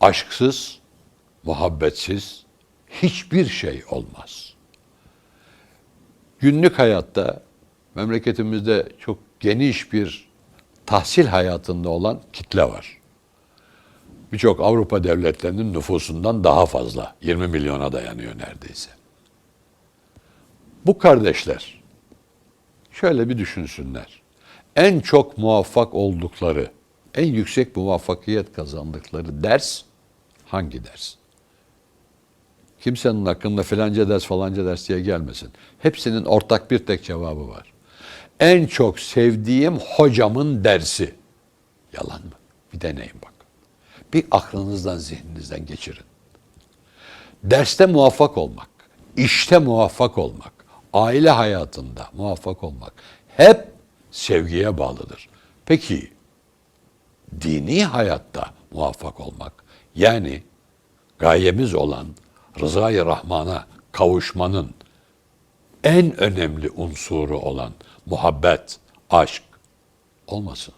aşksız, muhabbetsiz hiçbir şey olmaz. Günlük hayatta memleketimizde çok geniş bir tahsil hayatında olan kitle var. Birçok Avrupa devletlerinin nüfusundan daha fazla. 20 milyona dayanıyor neredeyse. Bu kardeşler şöyle bir düşünsünler. En çok muvaffak oldukları, en yüksek muvaffakiyet kazandıkları ders hangi ders? Kimsenin hakkında filanca ders falanca ders diye gelmesin. Hepsinin ortak bir tek cevabı var. En çok sevdiğim hocamın dersi. Yalan mı? Bir deneyin bak. Bir aklınızdan, zihninizden geçirin. Derste muvaffak olmak, işte muvaffak olmak, aile hayatında muvaffak olmak hep sevgiye bağlıdır. Peki dini hayatta muvaffak olmak yani gayemiz olan rızayı Rahman'a kavuşmanın en önemli unsuru olan muhabbet, aşk olmasın.